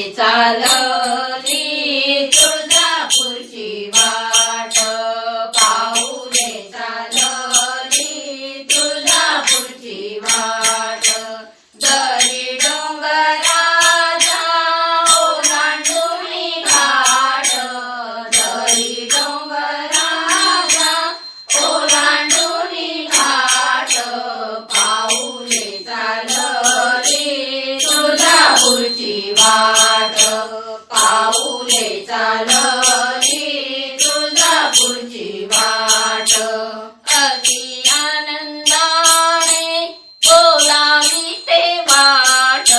चालली. तुळजापूरची वाट पाहुले चालली. तुळजापूरची वाट दरी डोंगराचा ओलांडून घाट दरी डोंगराचा ओलांडून घाट पाहुले चालली. तुळजापूरची वाट चालली तुळजापूरची वाट. अति आनंदाने ते वाट.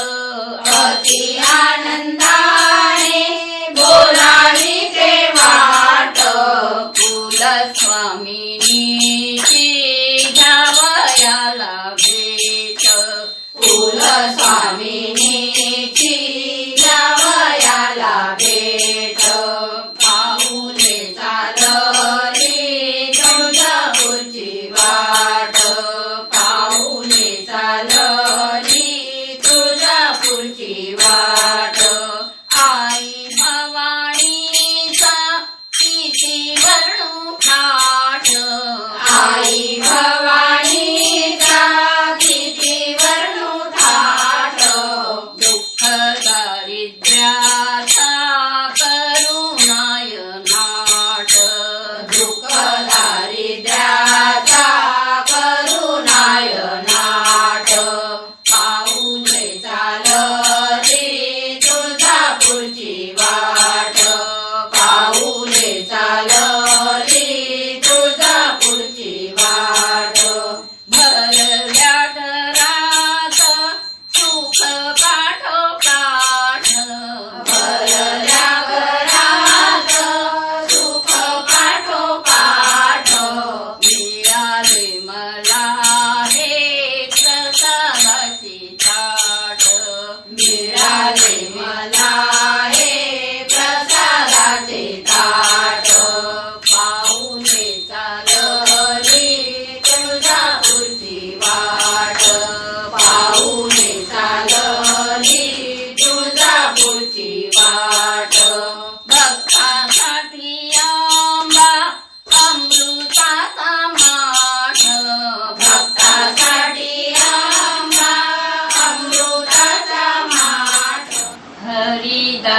आनंदाने बोलावी ते वाट. कुलस्वामिनीची घ्यावयाला भेट. Pai.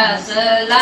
असला